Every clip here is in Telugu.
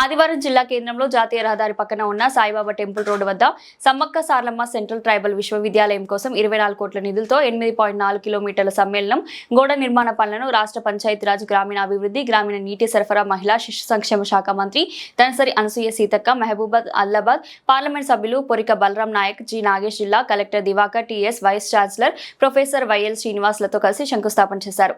ఆదివారం జిల్లా కేంద్రంలో జాతీయ రహదారి పక్కన ఉన్న సాయిబాబా టెంపుల్ రోడ్డు వద్ద సమ్మక్క సార్లమ్మ సెంట్రల్ ట్రైబల్ విశ్వవిద్యాలయం కోసం ఇరవై నాలుగు కోట్ల నిధులతో ఎనిమిది పాయింట్ నాలుగు కిలోమీటర్ల సమ్మేళనం గోడ నిర్మాణ పనులను రాష్ట్ర పంచాయతీరాజ్ గ్రామీణాభివృద్ధి గ్రామీణ నీటి సరఫరా మహిళా శిశు సంక్షేమ శాఖ మంత్రి తనసరి అనసూయ సీతక్క మహబూబాద్ అల్లాబాద్ పార్లమెంట్ సభ్యులు పొరిక బలరాం నాయక్ జి నాగేష్ జిల్లా collector Divakar TS vice chancellor professor YL శ్రీనివాస్లతో కలిసి శంకుస్థాపన చేశారు.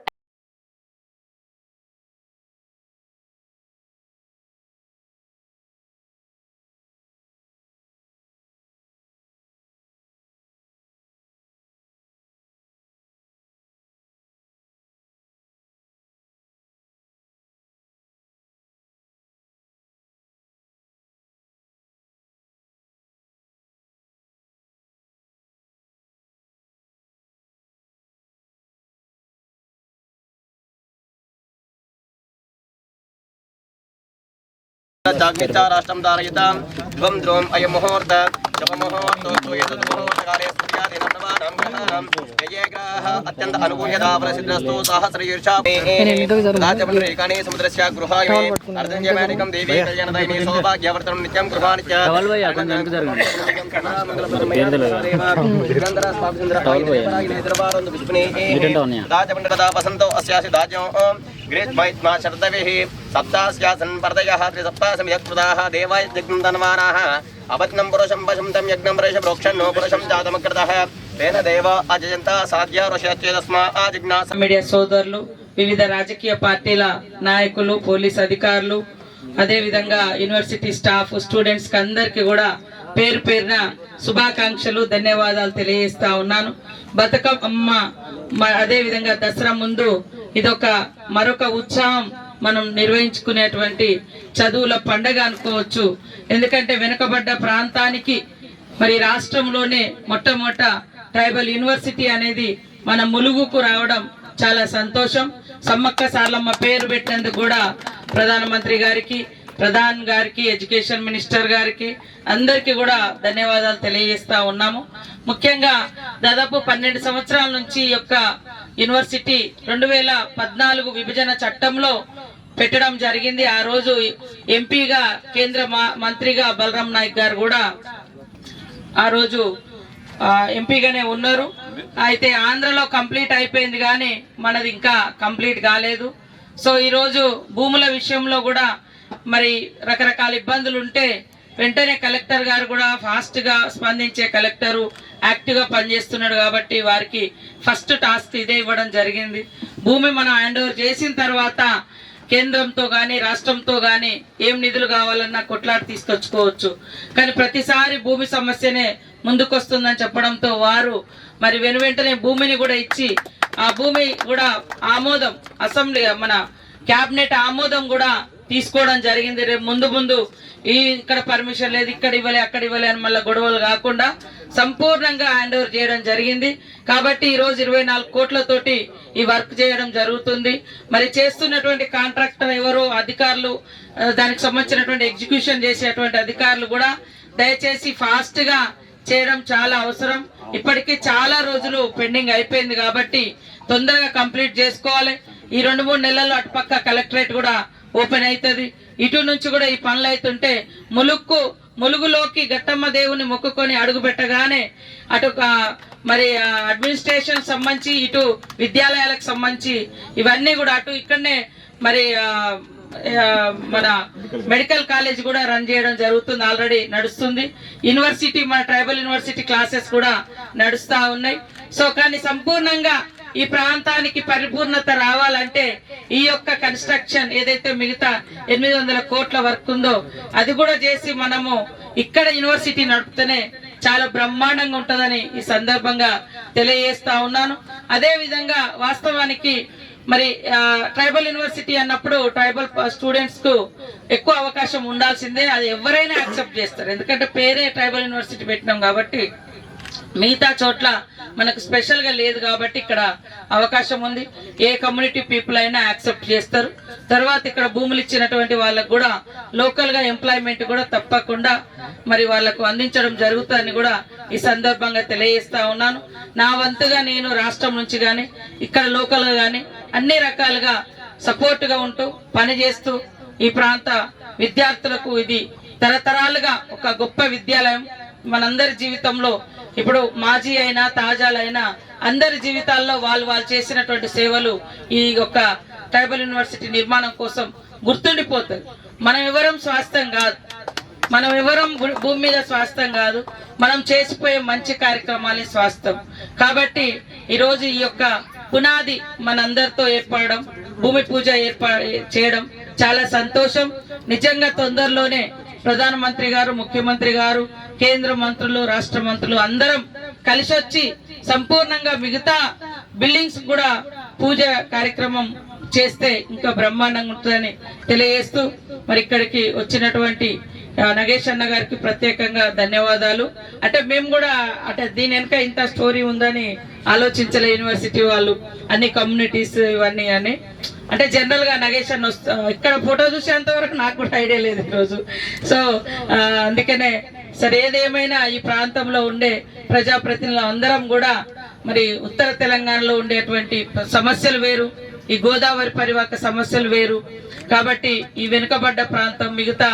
జాగ్రత్త రాష్ట్రం ధారయిత ద్వం ద్రోం అయ ముహూర్త శుభ ముహూర్తో ముహూర్తకాలే అత్యంత అనుకూల్యతాఫలసిద్ధస్తు సహస్రయుర్షాచమరేకాణే సముద్రస్య గృహాయమే అర్ధంజమానికం దేవీ కళ్యాణదైనే సౌభాగ్యవర్తనం నిత్యం గృహానిత్య రాజమండలదా వసంతో అస్యాసి దాజ్యం గ్రేట్ మైత్మా శర్దవిః సప్తాస్యాసన్ పర్దయः త్రిసప్తాసమియత్కృతాः దేవాయ యజ్ఞం ధన్వానాः అపత్నం పురుషం పశం తం యజ్ఞం పురుష ప్రోక్షన్నో పురుషం జాతమకృతः తేన దేవ అజయంత సాధ్య ఋషచేదస్మా ఆ జిజ్ఞాస మీడియా సోదరులు వివిధ రాజకీయ పార్టీల నాయకులు పోలీస్ అధికారులు అదేవిధంగా యూనివర్సిటీ స్టాఫ్ స్టూడెంట్స్ అందరికీ కూడా పేరు పేరున శుభాకాంక్షలు ధన్యవాదాలు తెలియజేస్తా ఉన్నాను. బతుకమ్మ అదేవిధంగా దసరా ముందు ఇదొక మరొక ఉత్సాహం మనం నిర్వహించుకునేటువంటి చదువుల పండగ అనుకోవచ్చు. ఎందుకంటే వెనుకబడ్డ ప్రాంతానికి మరి రాష్ట్రంలోనే మొట్టమొదట ట్రైబల్ యూనివర్సిటీ అనేది మన ములుగుకు రావడం చాలా సంతోషం. సమ్మక్క సార్లమ్మ పేరు పెట్టినందుకు కూడా ప్రధానమంత్రి గారికి ప్రధాన్ గారికి ఎడ్యుకేషన్ మినిస్టర్ గారికి అందరికీ కూడా ధన్యవాదాలు తెలియజేస్తా ఉన్నాము. ముఖ్యంగా దాదాపు పన్నెండు సంవత్సరాల నుంచి యొక్క యూనివర్సిటీ రెండు వేల పద్నాలుగు విభజన చట్టంలో పెట్టడం జరిగింది. ఆ రోజు ఎంపీగా కేంద్ర మంత్రిగా బలరాం నాయక్ గారు కూడా ఆ రోజు ఎంపీగానే ఉన్నారు. అయితే ఆంధ్రలో కంప్లీట్ అయిపోయింది కానీ మనది ఇంకా కంప్లీట్ కాలేదు. సో ఈరోజు భూముల విషయంలో కూడా మరి రకరకాల ఇబ్బందులు ఉంటే వెంటనే కలెక్టర్ గారు కూడా ఫాస్ట్గా స్పందించే కలెక్టరు యాక్టివ్గా పనిచేస్తున్నాడు కాబట్టి వారికి ఫస్ట్ టాస్క్ ఇదే ఇవ్వడం జరిగింది. భూమి మనం హ్యాండ్ ఓవర్ చేసిన తర్వాత కేంద్రంతో కానీ రాష్ట్రంతో కానీ ఏం నిధులు కావాలన్నా కొట్లాడి తీసుకొచ్చుకోవచ్చు. కానీ ప్రతిసారి భూమి సమస్యనే ముందుకొస్తుందని చెప్పడంతో వారు మరి వెను వెంటనే భూమిని కూడా ఇచ్చి ఆ భూమి కూడా ఆమోదం అసెంబ్లీ మన క్యాబినెట్ ఆమోదం కూడా తీసుకోవడం జరిగింది. రేపు ముందు ముందు ఈ ఇక్కడ పర్మిషన్ లేదు ఇక్కడ ఇవ్వలే అక్కడ ఇవ్వలే అని మళ్ళీ గొడవలు కాకుండా సంపూర్ణంగా హ్యాండ్ ఓవర్ చేయడం జరిగింది. కాబట్టి ఈరోజు ఇరవై నాలుగు కోట్లతోటి ఈ వర్క్ చేయడం జరుగుతుంది. మరి చేస్తున్నటువంటి కాంట్రాక్టర్ ఎవరు అధికారులు దానికి సంబంధించినటువంటి ఎగ్జిక్యూషన్ చేసేటువంటి అధికారులు కూడా దయచేసి ఫాస్ట్గా చేయడం చాలా అవసరం. ఇప్పటికీ చాలా రోజులు పెండింగ్ అయిపోయింది కాబట్టి తొందరగా కంప్లీట్ చేసుకోవాలి. ఈ రెండు మూడు నెలల్లో అటుపక్క కలెక్టరేట్ కూడా ఓపెన్ అవుతుంది ఇటు నుంచి కూడా ఈ పనులు అవుతుంటే ములుక్కు ములుగులోకి గట్టమ్మ దేవుని మొక్కుకొని అడుగు పెట్టగానే అటు మరి అడ్మినిస్ట్రేషన్ సంబంధించి ఇటు విద్యాలయాలకు సంబంధించి ఇవన్నీ కూడా అటు ఇక్కడనే మరి మన మెడికల్ కాలేజ్ కూడా రన్ చేయడం జరుగుతుంది ఆల్రెడీ నడుస్తుంది. యూనివర్సిటీ మన ట్రైబల్ యూనివర్సిటీ క్లాసెస్ కూడా నడుస్తూ ఉన్నాయి. సో కానీ సంపూర్ణంగా ఈ ప్రాంతానికి పరిపూర్ణత రావాలంటే ఈ యొక్క కన్స్ట్రక్షన్ ఏదైతే మిగతా ఎనిమిది వందల కోట్ల వర్క్ ఉందో అది కూడా చేసి మనము ఇక్కడ యూనివర్సిటీ నడుపుతూనే చాలా బ్రహ్మాండంగా ఉంటుందని ఈ సందర్భంగా తెలియజేస్తా ఉన్నాను. అదే విధంగా వాస్తవానికి మరి ట్రైబల్ యూనివర్సిటీ అన్నప్పుడు ట్రైబల్ స్టూడెంట్స్కు ఎక్కువ అవకాశం ఉండాల్సిందే అది ఎవరైనా యాక్సెప్ట్ చేస్తారు. ఎందుకంటే పేరే ట్రైబల్ యూనివర్సిటీ పెట్టినాం కాబట్టి మిగతా చోట్ల మనకు స్పెషల్గా లేదు కాబట్టి ఇక్కడ అవకాశం ఉంది. ఏ కమ్యూనిటీ పీపుల్ అయినా యాక్సెప్ట్ చేస్తారు. తర్వాత ఇక్కడ భూములు ఇచ్చినటువంటి వాళ్ళకు కూడా లోకల్గా ఎంప్లాయ్మెంట్ కూడా తప్పకుండా మరి వాళ్ళకు అందించడం జరుగుతుందని కూడా ఈ సందర్భంగా తెలియజేస్తా ఉన్నాను. నా వంతుగా నేను రాష్ట్రం నుంచి కానీ ఇక్కడ లోకల్గా కానీ అన్ని రకాలుగా సపోర్ట్గా ఉంటూ పని చేస్తూ ఈ ప్రాంత విద్యార్థులకు ఇది తరతరాలుగా ఒక గొప్ప విద్యాలయం. మనందరి జీవితంలో ఇప్పుడు మాజీ అయినా తాజాలైనా అందరి జీవితాల్లో వాళ్ళు వాళ్ళు చేసినటువంటి సేవలు ఈ యొక్క ట్రైబల్ యూనివర్సిటీ నిర్మాణం కోసం గుర్తుండిపోతుంది మనం ఎవరం స్వాస్థ్యం కాదు. మనం ఎవరం భూమి మీద స్వాస్థ్యం కాదు. మనం చేసిపోయే మంచి కార్యక్రమాలే స్వాస్థ్యం. కాబట్టి ఈరోజు ఈ యొక్క పునాది మనందరితో ఏర్పడడం భూమి పూజ ఏర్పా చేయడం చాలా సంతోషం. నిజంగా తొందరలోనే ప్రధానమంత్రి గారు ముఖ్యమంత్రి గారు కేంద్ర మంత్రులు రాష్ట్ర మంత్రులు అందరం కలిసి వచ్చి సంపూర్ణంగా మిగతా బిల్డింగ్స్ కూడా పూజ కార్యక్రమం చేస్తే ఇంకా బ్రహ్మాండంగా ఉంటుందని తెలియజేస్తూ మరి ఇక్కడికి వచ్చినటువంటి నగేష్ అన్న గారికి ప్రత్యేకంగా ధన్యవాదాలు. అంటే మేము కూడా అంటే దీని వెనుక ఇంత స్టోరీ ఉందని ఆలోచించలే యూనివర్సిటీ వాళ్ళు అన్ని కమ్యూనిటీస్ ఇవన్నీ అని. అంటే జనరల్గా నగేష్ అన్న వస్తా ఇక్కడ ఫోటో చూసేంత వరకు నాకు కూడా ఐడియా లేదు ఈరోజు సో అందుకనే సరే ఏదేమైనా ఈ ప్రాంతంలో ఉండే ప్రజాప్రతినిధులు అందరం కూడా మరి ఉత్తర తెలంగాణలో ఉండేటువంటి సమస్యలు వేరు. ఈ గోదావరి పరివాహక సమస్యలు వేరు. కాబట్టి ఈ వెనుకబడ్డ ప్రాంతం మిగతా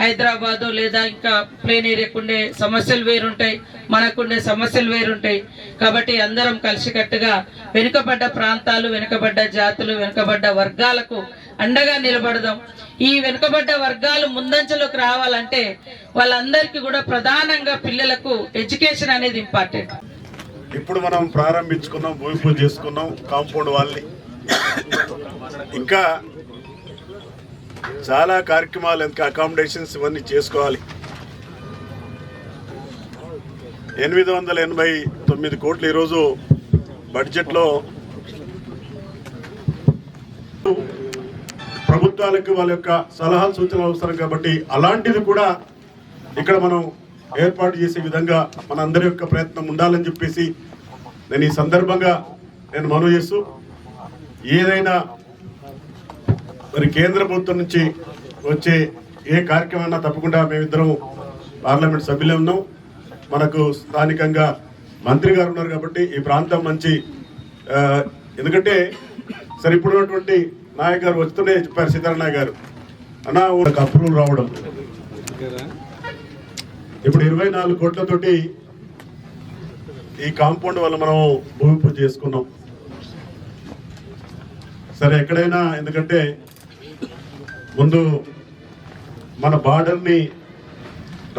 హైదరాబాదు లేదా ఇంకా ప్లేన్ ఏరియాకు ఉండే సమస్యలు వేరుంటాయి మనకుండే సమస్యలు వేరుంటాయి. కాబట్టి అందరం కలిసికట్టుగా వెనుకబడ్డ ప్రాంతాలు వెనుకబడ్డ జాతులు వెనుకబడ్డ వర్గాలకు అండగా నిలబడదాం. ఈ వెనుకబడ్డ వర్గాలు ముందంజలోకి రావాలంటే వాళ్ళందరికీ కూడా ప్రధానంగా పిల్లలకు ఎడ్యుకేషన్ అనేది ఇంపార్టెంట్. ఇప్పుడు మనం ప్రారంభించుకున్నాం భూమి పూజ చేసుకున్నాం కాంపౌండ్ వాళ్ళని. ఇంకా చాలా కార్యక్రమాలు ఇంకా అకామిడేషన్స్ ఇవన్నీ చేసుకోవాలి. ఎనిమిది వందల ఎనభై తొమ్మిది కోట్లు ఈరోజు బడ్జెట్లో ప్రభుత్వాలకు వాళ్ళ యొక్క సలహాలు సూచనలు అవసరం కాబట్టి అలాంటిది కూడా ఇక్కడ మనం ఏర్పాటు చేసే విధంగా మనందరి యొక్క ప్రయత్నం ఉండాలని చెప్పేసి నేను ఈ సందర్భంగా నేను మనవి చేస్తూ ఏదైనా మరి కేంద్ర ప్రభుత్వం నుంచి వచ్చే ఏ కార్యక్రమం తప్పకుండా మేమిద్దరం పార్లమెంట్ సభ్యులే ఉన్నాం. మనకు స్థానికంగా మంత్రి గారు ఉన్నారు కాబట్టి ఈ ప్రాంతం మంచి ఎందుకంటే సరే ఇప్పుడు ఉన్నటువంటి నాయక్ గారు వస్తూనే చెప్పారు సీతారామయ్య గారు. అన్నా ఒక అప్రూవల్ రావడం. ఇప్పుడు ఇరవై నాలుగు కోట్లతోటి ఈ కాంపౌండ్ వల్ల మనం భూమి పూజ చేసుకున్నాం. సరే ఎక్కడైనా ఎందుకంటే ముందు మన బార్డర్ని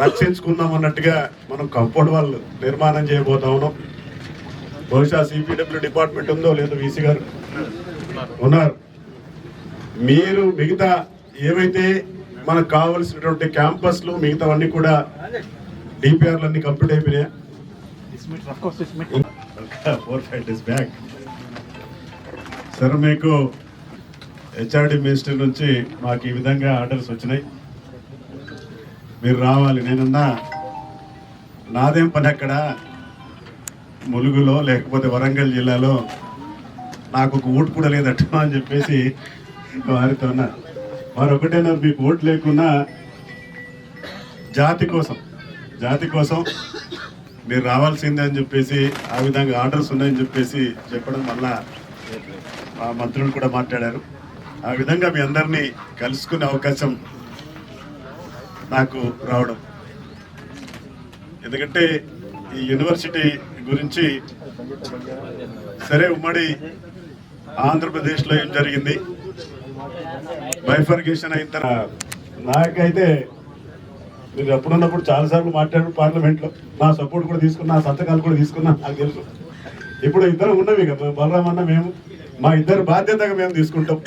రక్షించుకుందాం అన్నట్టుగా మనం కంపౌండ్ వాళ్ళు నిర్మాణం చేయబోతా ఉన్నాం. బహుశా సిపిడబ్ల్యూ డిపార్ట్మెంట్ ఉందో లేదో వీసీ గారు ఉన్నారు. మీరు మిగతా ఏవైతే మనకు కావలసినటువంటి క్యాంపస్లు మిగతావన్నీ కూడా డిపిఆర్లు అన్ని కంప్లీట్ అయిపోయినాయా? Four five days back sir మీకు హెచ్ఆర్డి మినిస్టర్ నుంచి మాకు ఈ విధంగా ఆర్డర్స్ వచ్చినాయి. మీరు రావాలి. నేనన్నా నాదేం పని అక్కడ? ములుగులో లేకపోతే వరంగల్ జిల్లాలో నాకు ఒక ఓటు కూడా లేదట అని చెప్పేసి వారితో అన్నా వారు ఒకటేనా మీకు ఓటు లేకున్నా జాతి కోసం జాతి కోసం మీరు రావాల్సిందే అని చెప్పేసి ఆ విధంగా ఆర్డర్స్ ఉన్నాయని చెప్పేసి చెప్పడం వల్ల మంత్రులు కూడా మాట్లాడారు. ఆ విధంగా మీ అందరినీ కలుసుకునే అవకాశం నాకు రావడం. ఎందుకంటే ఈ యూనివర్సిటీ గురించి సరే ఉమ్మడి ఆంధ్రప్రదేశ్లో ఏం జరిగింది? బైఫర్గేషన్ అయిన తర్వాత నాకైతే మీరు ఎప్పుడున్నప్పుడు చాలాసార్లు మాట్లాడారు పార్లమెంట్లో. నా సపోర్ట్ కూడా తీసుకున్నా నా సంతకాలు కూడా తీసుకున్నా నాకు తెలుసు. ఇప్పుడు ఇద్దరు ఉన్నవి ఇక బలరామన్న మేము. మా ఇద్దరు బాధ్యతగా మేము తీసుకుంటాం.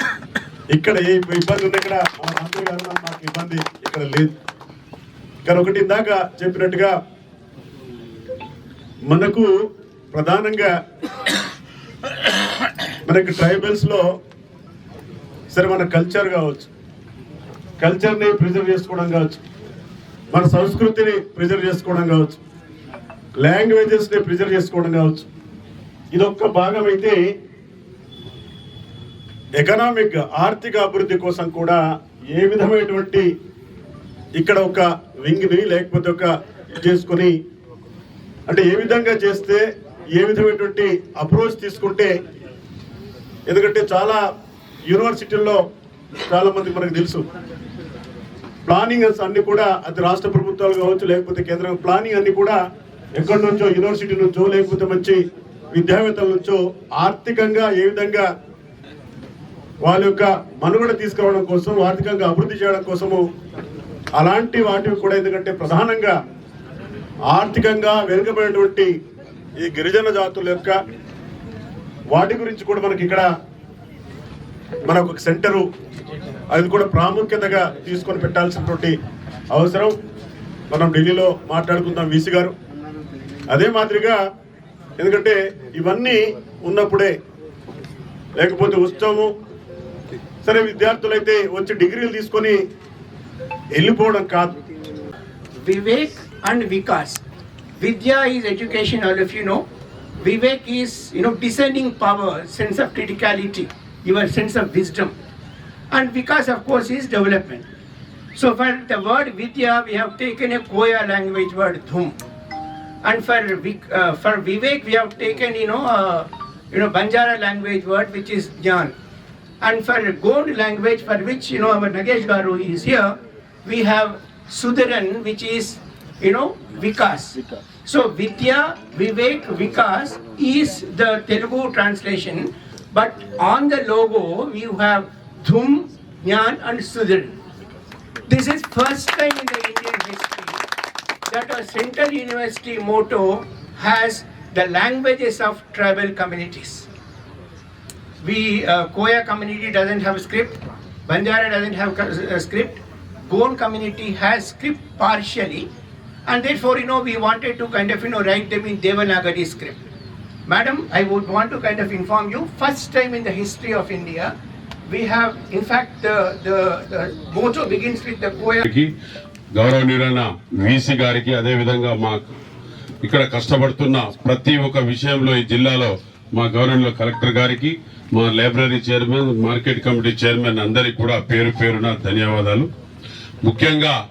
ఇక్కడ ఏ ఇబ్బంది ఉంది ఇక్కడ మా మంత్రి గారు మాకు ఇబ్బంది ఇక్కడ లేదు. కానీ ఒకటి ఇందాక చెప్పినట్టుగా మనకు ప్రధానంగా మనకి ట్రైబల్స్లో సరే మన కల్చర్ కావచ్చు కల్చర్ని ప్రిజర్వ్ చేసుకోవడం కావచ్చు మన సంస్కృతిని ప్రిజర్వ్ చేసుకోవడం కావచ్చు లాంగ్వేజెస్ని ప్రిజర్వ్ చేసుకోవడం కావచ్చు. ఇదొక్క భాగం అయితే ఎకనామిక్ ఆర్థిక అభివృద్ధి కోసం కూడా ఏ విధమైనటువంటి ఇక్కడ ఒక వింగ్ని లేకపోతే ఒక చేసుకొని అంటే ఏ విధంగా చేస్తే ఏ విధమైనటువంటి అప్రోచ్ తీసుకుంటే ఎందుకంటే చాలా యూనివర్సిటీల్లో చాలామంది మనకు తెలుసు. ప్లానింగ్ అన్ని కూడా అది రాష్ట్ర ప్రభుత్వాలు కావచ్చు లేకపోతే కేంద్రం ప్లానింగ్ అన్ని కూడా ఎక్కడి నుంచో యూనివర్సిటీ నుంచో లేకపోతే మంచి విద్యావేత్తల నుంచో ఆర్థికంగా ఏ విధంగా వాళ్ళ యొక్క మనుగడ తీసుకురావడం కోసం ఆర్థికంగా అభివృద్ధి చేయడం కోసము అలాంటి వాటివి కూడా ఎందుకంటే ప్రధానంగా ఆర్థికంగా వెనుకబడినటువంటి ఈ గిరిజన జాతుల యొక్క వాటి గురించి కూడా మనకి ఇక్కడ మనకు ఒక సెంటరు అది కూడా ప్రాముఖ్యతగా తీసుకొని పెట్టాల్సినటువంటి అవసరం. మనం ఢిల్లీలో మాట్లాడుకుందాం వీసీ గారు. అదే మాదిరిగా ఎందుకంటే ఇవన్నీ ఉన్నప్పుడే లేకపోతే ఉత్సవము సరే విద్యార్థులైతే వచ్చి డిగ్రీలు తీసుకొని వెళ్ళిపోవడం కాదు Vivek and Vikas. Vidya is education, all of you know. Vivek is, you know, discerning power, sense of criticality, your sense of wisdom. And Vikas, of course, is development. So for the word Vidya, we have taken a Koya language word Dhum. And for Vik- uh, for Vivek, we have taken, you know, uh, you know, Banjara language word which is Jnan. And for Gond language, for which you know our Nagesh Garu is here, we have Sudaran, which is you know Vikas. So Vidya, Vivek, Vikas is the Telugu translation, but on the logo you have Dhum, Jnan, and Sudaran. This is first time in the Indian history that a central university motto has the languages of tribal communities. We, uh, Koya community doesn't have a script, Banjara doesn't have a script, Goan community has script partially, and therefore, you know, we wanted to kind of, you know, write them in Devanagari script. Madam, I would want to kind of inform you, first time in the history of India, we have, in fact, the, the, the motto begins with the Koya గౌరవనీయులైన వీసీ గారికి అదే విధంగా మా ఇక్కడ కష్టపడుతున్న ప్రతి ఒక్క విషయంలో ఈ జిల్లాలో మా గవర్నమెంట్లో కలెక్టర్ గారికి మా library chairman market committee chairman అందరికి కూడా పేరు పేరున ధన్యవాదాలు. ముఖ్యంగా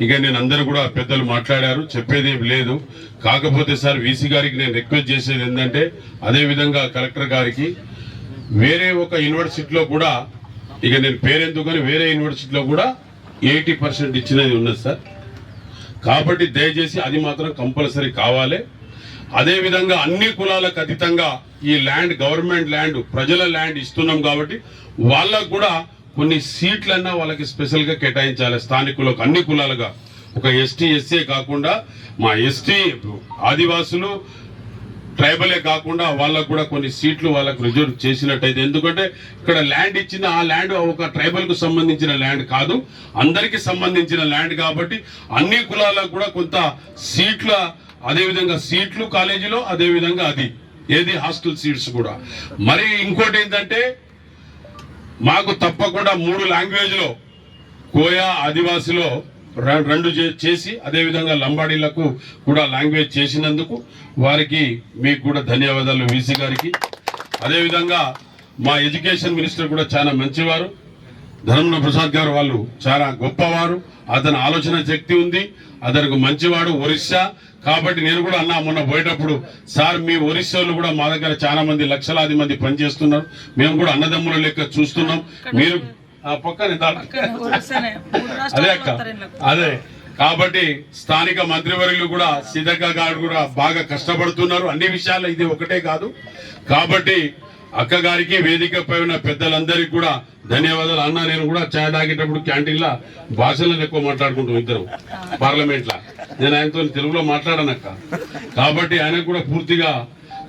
ఇక నేను అందరూ కూడా పెద్దలు మాట్లాడారు చెప్పేది లేదు. కాకపోతే సార్ వీసీ గారికి నేను రిక్వెస్ట్ చేసేది ఏంటంటే అదే విధంగా కలెక్టర్ గారికి వేరే ఒక యూనివర్సిటీలో కూడా ఇక నేను పేరెందుకు వేరే యూనివర్సిటీలో కూడా ఎయిటీ పర్సెంట్ ఇచ్చినది ఉన్నది సార్. కాబట్టి దయచేసి అది మాత్రం కంపల్సరీ కావాలి. అదేవిధంగా అన్ని కులాలకు అతీతంగా ఈ ల్యాండ్ గవర్నమెంట్ ల్యాండ్ ప్రజల ల్యాండ్ ఇస్తున్నాం కాబట్టి వాళ్ళకు కూడా కొన్ని సీట్లన్నా వాళ్ళకి స్పెషల్గా కేటాయించాలి. స్థానికులకు అన్ని కులాలుగా. ఒక ఎస్టీ ఎస్సీ కాకుండా మా ఎస్టీ ఆదివాసులు ట్రైబలే కాకుండా వాళ్ళకు కూడా కొన్ని సీట్లు వాళ్ళకు రిజర్వ్ చేసినట్టయితే. ఎందుకంటే ఇక్కడ ల్యాండ్ ఇచ్చిన ఆ ల్యాండ్ ఒక ట్రైబల్కు సంబంధించిన ల్యాండ్ కాదు. అందరికి సంబంధించిన ల్యాండ్ కాబట్టి అన్ని కులాలకు కూడా కొంత సీట్ల అదేవిధంగా సీట్లు కాలేజీలో అదే విధంగా అది. ఏది హాస్టల్ సీట్స్ కూడా. మరి ఇంకోటి ఏంటంటే మాకు తప్పకుండా మూడు లాంగ్వేజ్లో కోయా ఆదివాసిలో రెండు చే- చేసి అదేవిధంగా లంబాడీలకు కూడా లాంగ్వేజ్ చేసినందుకు వారికి మీకు కూడా ధన్యవాదాలు వీసీ గారికి. అదేవిధంగా మా ఎడ్యుకేషన్ మినిస్టర్ కూడా చాలా మంచివారు. ధర్మన ప్రసాద్ గారు వాళ్ళు చాలా గొప్పవారు. అతని ఆలోచన శక్తి ఉంది. అతనికి మంచివాడు ఒరిస్సా. కాబట్టి నేను కూడా అన్నా మొన్న పోయేటప్పుడు సార్ మీ ఒరిస్సాలు కూడా మా దగ్గర చాలా మంది లక్షలాది మంది పనిచేస్తున్నారు. మేము కూడా అన్నదమ్ముల లెక్క చూస్తున్నాం. మీరు పక్కనే అదే అక్క. అదే. కాబట్టి స్థానిక మంత్రివర్యులు కూడా సీతక్క గారు కూడా బాగా కష్టపడుతున్నారు. అన్ని విషయాల్లో ఇది ఒకటే కాదు. కాబట్టి అక్కగారికి వేదికపై వేదిక పైన పెద్దలందరికీ కూడా ధన్యవాదాలు. అన్న నేను కూడా చాయ్ తాగేటప్పుడు క్యాంటీన్లా భాషలను ఎక్కువ మాట్లాడుకుంటాం ఇద్దరు పార్లమెంట్లో నేను ఆయనతో తెలుగులో మాట్లాడనక్క. కాబట్టి ఆయనకు కూడా పూర్తిగా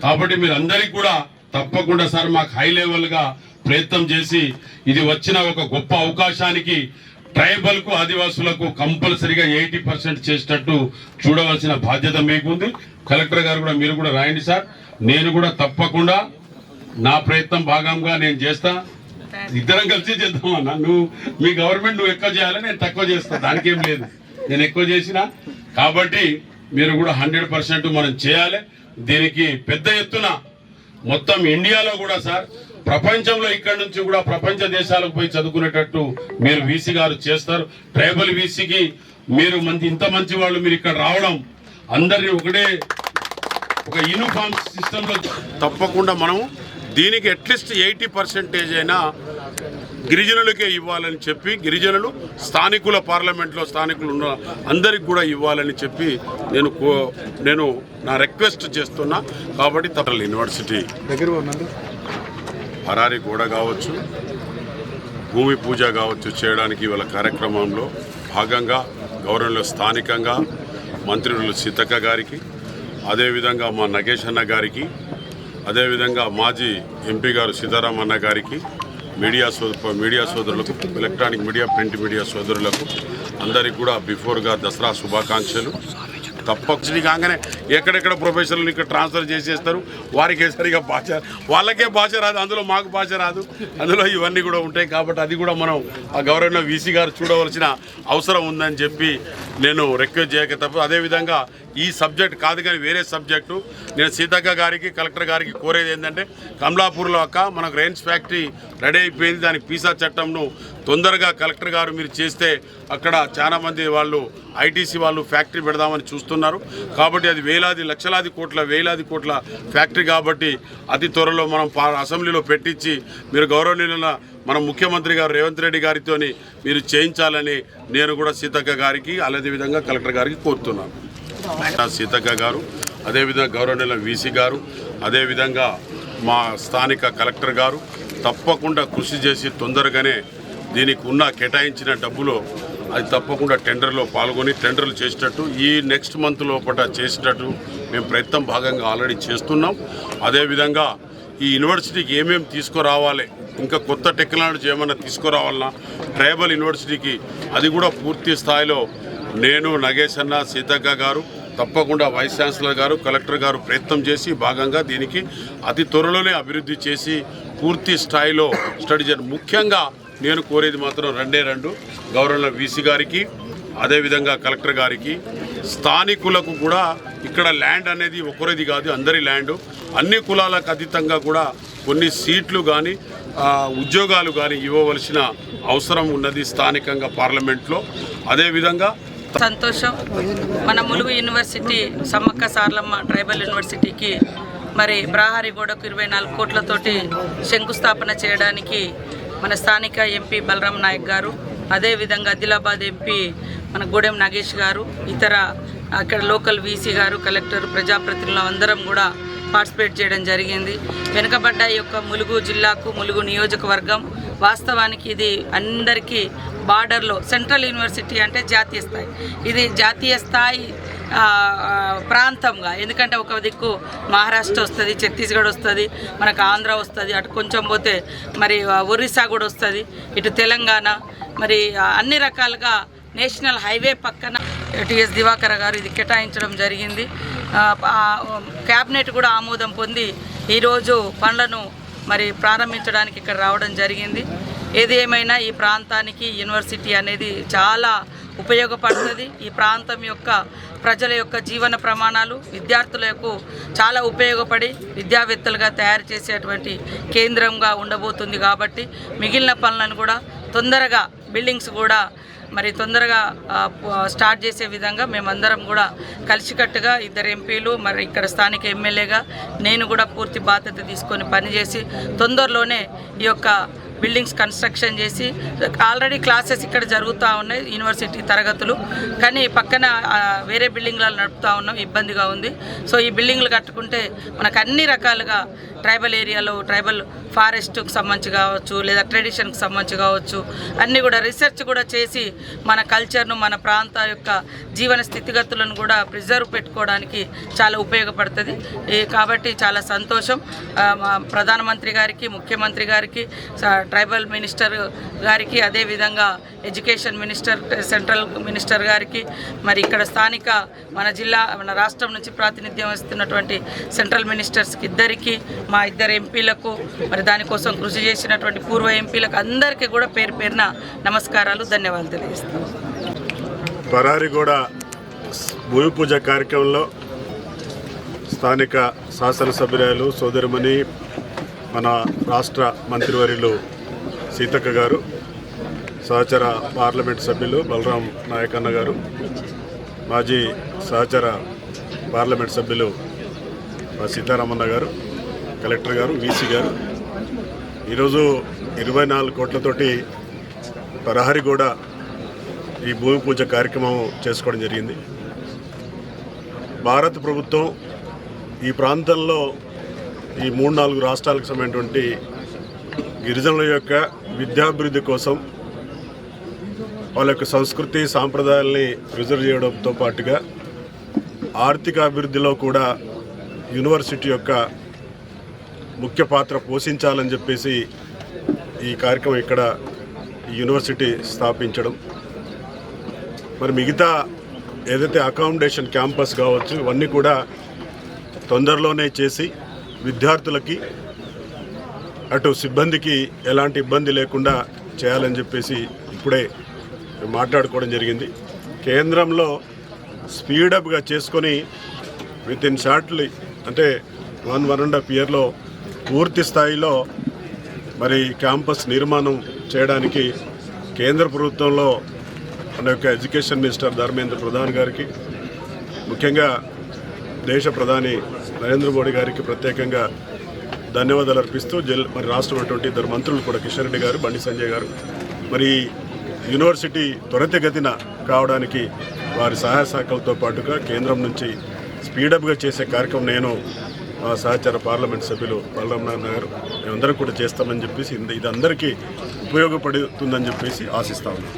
కాబట్టి మీరు అందరికీ కూడా తప్పకుండా సార్ మాకు హై లెవెల్గా ప్రయత్నం చేసి ఇది వచ్చిన ఒక గొప్ప అవకాశానికి ట్రైబల్కు ఆదివాసులకు కంపల్సరిగా ఎయిటీ పర్సెంట్ చేసేటట్టు చూడవలసిన బాధ్యత మీకుంది. కలెక్టర్ గారు కూడా మీరు కూడా రాయండి సార్. నేను కూడా తప్పకుండా నా ప్రయత్నం భాగంగా నేను చేస్తా. ఇద్దరం కలిసి చేద్దాం అన్న. నువ్వు మీ గవర్నమెంట్ నువ్వు ఎక్కువ చేయాలి నేను తక్కువ చేస్తా. దానికి ఏం లేదు. నేను ఎక్కువ చేసిన. కాబట్టి మీరు కూడా హండ్రెడ్ పర్సెంట్ మనం చేయాలి. దీనికి పెద్ద ఎత్తున మొత్తం ఇండియాలో కూడా సార్ ప్రపంచంలో ఇక్కడ నుంచి కూడా ప్రపంచ దేశాలకు పోయి చదువుకునేటట్టు మీరు వీసీ గారు చేస్తారు. ట్రైబల్ వీసీకి మీరు మంచి ఇంత మంచి వాళ్ళు మీరు ఇక్కడ రావడం అందరినీ ఒకటే ఒక యూనిఫామ్ సిస్టమ్లో తప్పకుండా మనం దీనికి అట్లీస్ట్ ఎయిటీ పర్సెంటేజ్ అయినా గిరిజనులకే ఇవ్వాలని చెప్పి గిరిజనులు స్థానికుల పార్లమెంట్లో స్థానికులు ఉన్న అందరికి కూడా ఇవ్వాలని చెప్పి నేను కో- నేను నా రిక్వెస్ట్ చేస్తున్నా. కాబట్టి తప్ప యూనివర్సిటీ హరారి గోడ కావచ్చు భూమి పూజ కావచ్చు చేయడానికి ఇవాళ కార్యక్రమంలో భాగంగా గౌరవంలో స్థానికంగా మంత్రులు సీతక్క గారికి అదేవిధంగా మా నగేష్ అన్న గారికి అదేవిధంగా మాజీ ఎంపీ గారు సీతారాం అన్న గారికి మీడియా సో మీడియా సోదరులకు ఎలక్ట్రానిక్ మీడియా ప్రింట్ మీడియా సోదరులకు అందరికి కూడా బిఫోర్గా దసరా శుభాకాంక్షలు. తప్పని కాగానే ఎక్కడెక్కడ ప్రొఫెషనల్ ఇక్కడ ట్రాన్స్ఫర్ చేసేస్తారు వారికి సరిగా భాష వాళ్ళకే భాష రాదు అందులో మాకు భాష రాదు అందులో ఇవన్నీ కూడా ఉంటాయి. కాబట్టి అది కూడా మనం ఆ గవర్నర్ వీసీ గారు చూడవలసిన అవసరం ఉందని చెప్పి నేను రిక్వెస్ట్ చేయక తప్ప అదేవిధంగా ఈ సబ్జెక్ట్ కాదు కానీ వేరే సబ్జెక్టు. నేను సీతక్క గారికి కలెక్టర్ గారికి కోరేది ఏంటంటే కమలాపూర్లో అక్క మనకు రైన్స్ ఫ్యాక్టరీ రెడీ అయిపోయింది. దానికి పీసా చట్టంను తొందరగా కలెక్టర్ గారు మీరు చేస్తే అక్కడ చాలామంది వాళ్ళు ఐటీసీ వాళ్ళు ఫ్యాక్టరీ పెడదామని చూస్తున్నారు. కాబట్టి అది వేలాది లక్షలాది కోట్ల వేలాది కోట్ల ఫ్యాక్టరీ కాబట్టి అతి త్వరలో మనం అసెంబ్లీలో పెట్టించి మీరు గౌరవనీయుల మన ముఖ్యమంత్రి గారు రేవంత్ రెడ్డి గారితో మీరు చేయించాలని నేను కూడా సీతక్క గారికి అదేవిధంగా కలెక్టర్ గారికి కోరుతున్నాను. సీతక్క గారు అదేవిధంగా గౌరవనీయుల వీసీ గారు అదేవిధంగా మా స్థానిక కలెక్టర్ గారు తప్పకుండా కృషి చేసి తొందరగానే దీనికి ఉన్న కేటాయించిన డబ్బులో అది తప్పకుండా టెండర్లో పాల్గొని టెండర్లు చేసేటట్టు ఈ నెక్స్ట్ మంత్ లోపల చేసేటట్టు మేము ప్రయత్నం భాగంగా ఆల్రెడీ చేస్తున్నాం. అదేవిధంగా ఈ యూనివర్సిటీకి ఏమేమి తీసుకురావాలి ఇంకా కొత్త టెక్నాలజీ ఏమైనా తీసుకురావాలన్నా ట్రైబల్ యూనివర్సిటీకి అది కూడా పూర్తి స్థాయిలో నేను నగేష్ అన్న సీతక్క గారు తప్పకుండా వైస్ ఛాన్సలర్ గారు కలెక్టర్ గారు ప్రయత్నం చేసి భాగంగా దీనికి అతి త్వరలోనే అభివృద్ధి చేసి పూర్తి స్థాయిలో స్టడీ ముఖ్యంగా నేను కోరేది మాత్రం రెండే రెండు. గవర్నర్ వీసీ గారికి అదేవిధంగా కలెక్టర్ గారికి స్థానికులకు కూడా ఇక్కడ ల్యాండ్ అనేది ఒకరిది కాదు అందరి ల్యాండ్. అన్ని కులాలకు అతీతంగా కూడా కొన్ని సీట్లు కానీ ఉద్యోగాలు కానీ ఇవ్వవలసిన అవసరం ఉన్నది స్థానికంగా పార్లమెంట్లో. అదేవిధంగా సంతోషం. మన ములుగు యూనివర్సిటీ సమ్మక్క సార్లమ్మ ట్రైబల్ యూనివర్సిటీకి మరి బ్రాహారిగూడకు గోడకు ఇరవై నాలుగు కోట్లతోటి శంకుస్థాపన చేయడానికి మన స్థానిక ఎంపీ బలరాం నాయక్ గారు అదేవిధంగా ఆదిలాబాద్ ఎంపీ మన గూడెం నాగేష్ గారు ఇతర అక్కడ లోకల్ వీసీ గారు కలెక్టర్ ప్రజాప్రతినిధులు అందరం కూడా పార్టిసిపేట్ చేయడం జరిగింది. వెనుకబడ్డ ఈ యొక్క ములుగు జిల్లాకు ములుగు నియోజకవర్గం వాస్తవానికి ఇది అందరికీ బార్డర్లో సెంట్రల్ యూనివర్సిటీ అంటే జాతీయ స్థాయి. ఇది జాతీయ స్థాయి ప్రాంతంగా. ఎందుకంటే ఒక దిక్కు మహారాష్ట్ర వస్తుంది ఛత్తీస్గఢ్ వస్తుంది మనకు ఆంధ్ర వస్తుంది అటు కొంచెం పోతే మరి ఒరిస్సా కూడా వస్తుంది ఇటు తెలంగాణ మరి అన్ని రకాలుగా నేషనల్ హైవే పక్కన టిఎస్ దివాకర్ గారు ఇది కేటాయించడం జరిగింది. క్యాబినెట్ కూడా ఆమోదం పొంది ఈరోజు పనులను మరి ప్రారంభించడానికి ఇక్కడ రావడం జరిగింది. ఏది ఏమైనా ఈ ప్రాంతానికి యూనివర్సిటీ అనేది చాలా ఉపయోగపడుతుంది. ఈ ప్రాంతం యొక్క ప్రజల యొక్క జీవన ప్రమాణాలు విద్యార్థులకు చాలా ఉపయోగపడి విద్యావేత్తలుగా తయారు చేసేటువంటి కేంద్రంగా ఉండబోతుంది కాబట్టి మిగిలిన పనులను కూడా తొందరగా బిల్డింగ్స్ కూడా మరి తొందరగా స్టార్ట్ చేసే విధంగా మేమందరం కూడా కలిసికట్టుగా ఇద్దరు ఎంపీలు మరి ఇక్కడ స్థానిక ఎమ్మెల్యేగా నేను కూడా పూర్తి బాధ్యత తీసుకొని పనిచేసి తొందరలోనే ఈ యొక్క బిల్డింగ్స్ కన్స్ట్రక్షన్ చేసి ఆల్రెడీ క్లాసెస్ ఇక్కడ జరుగుతూ ఉన్నాయి యూనివర్సిటీ తరగతులు. కానీ పక్కన వేరే బిల్డింగ్లలో నడుపుతూ ఉన్నాం ఇబ్బందిగా ఉంది. సో ఈ బిల్డింగ్లు కట్టుకుంటే మనకు అన్ని రకాలుగా ట్రైబల్ ఏరియాలో ట్రైబల్ ఫారెస్ట్కి సంబంధించి కావచ్చు లేదా ట్రెడిషన్కి సంబంధించి కావచ్చు అన్నీ కూడా రీసెర్చ్ కూడా చేసి మన కల్చర్ను మన ప్రాంత యొక్క జీవన స్థితిగతులను కూడా ప్రిజర్వ్ పెట్టుకోవడానికి చాలా ఉపయోగపడుతుంది. కాబట్టి చాలా సంతోషం. ప్రధానమంత్రి గారికి ముఖ్యమంత్రి గారికి స- ట్రైబల్ మినిస్టర్ గారికి అదేవిధంగా ఎడ్యుకేషన్ మినిస్టర్ సెంట్రల్ మినిస్టర్ గారికి మరి ఇక్కడ స్థానిక మన జిల్లా మన రాష్ట్రం నుంచి ప్రాతినిధ్యం వస్తున్నటువంటి సెంట్రల్ మినిస్టర్స్కి ఇద్దరికి మా ఇద్దరు ఎంపీలకు మరి దానికోసం కృషి చేసినటువంటి పూర్వ ఎంపీలకు అందరికీ కూడా పేరు పేరున నమస్కారాలు ధన్యవాదాలు తెలియజేస్తాను పరారిగూడ భూమి పూజ కార్యక్రమంలో స్థానిక శాసనసభ్యురాలు సోదరిమణి మన రాష్ట్ర మంత్రివర్యులు సీతక్క గారు సహచర పార్లమెంట్ సభ్యులు బలరాం నాయకన్న గారు మాజీ సహచర పార్లమెంట్ సభ్యులు సీతారామన్న గారు కలెక్టర్ గారు వీసీ గారు. ఈరోజు ఇరవై నాలుగు కోట్లతోటి ప్రహరి కూడా ఈ భూమి పూజ కార్యక్రమం చేసుకోవడం జరిగింది. భారత ప్రభుత్వం ఈ ప్రాంతంలో ఈ మూడు నాలుగు రాష్ట్రాలకు సంబంధించినటువంటి గిరిజనుల యొక్క విద్యాభివృద్ధి కోసం వాళ్ళ యొక్క సంస్కృతి సాంప్రదాయాల్ని ప్రిజర్వ్ చేయడంతో పాటుగా ఆర్థిక అభివృద్ధిలో కూడా యూనివర్సిటీ యొక్క ముఖ్య పాత్ర పోషించాలని చెప్పేసి ఈ కార్యక్రమం ఇక్కడ యూనివర్సిటీ స్థాపించడం. మరి మిగతా ఏదైతే అకామిడేషన్ క్యాంపస్ కావచ్చు ఇవన్నీ కూడా తొందరలోనే చేసి విద్యార్థులకి అటు సిబ్బందికి ఎలాంటి ఇబ్బంది లేకుండా చేయాలని చెప్పేసి ఇప్పుడే మాట్లాడుకోవడం జరిగింది. కేంద్రంలో స్పీడప్గా చేసుకొని విత్ ఇన్ షార్ట్లీ అంటే వన్ వన్ అండ్ హాఫ్ ఇయర్లో పూర్తి స్థాయిలో మరి క్యాంపస్ నిర్మాణం చేయడానికి కేంద్ర ప్రభుత్వంలో మన యొక్క ఎడ్యుకేషన్ మినిస్టర్ ధర్మేంద్ర ప్రధాన్ గారికి ముఖ్యంగా దేశ ప్రధాని నరేంద్ర మోడీ గారికి ప్రత్యేకంగా ధన్యవాదాలు అర్పిస్తూ జిల్ మరి రాష్ట్రం అటువంటి ఇద్దరు మంత్రులు కూడా కిషన్ రెడ్డి గారు బండి సంజయ్ గారు. మరి యూనివర్సిటీ త్వరితగతిన కావడానికి వారి సహాయ శాఖలతో పాటుగా కేంద్రం నుంచి స్పీడప్గా చేసే కార్యక్రమం నేను మా సహచర పార్లమెంట్ సభ్యులు బలరామనారాయణ గారు మేమందరం కూడా చేస్తామని చెప్పేసి ఇది ఇది అందరికీ ఉపయోగపడుతుందని చెప్పేసి ఆశిస్తా ఉన్నాం.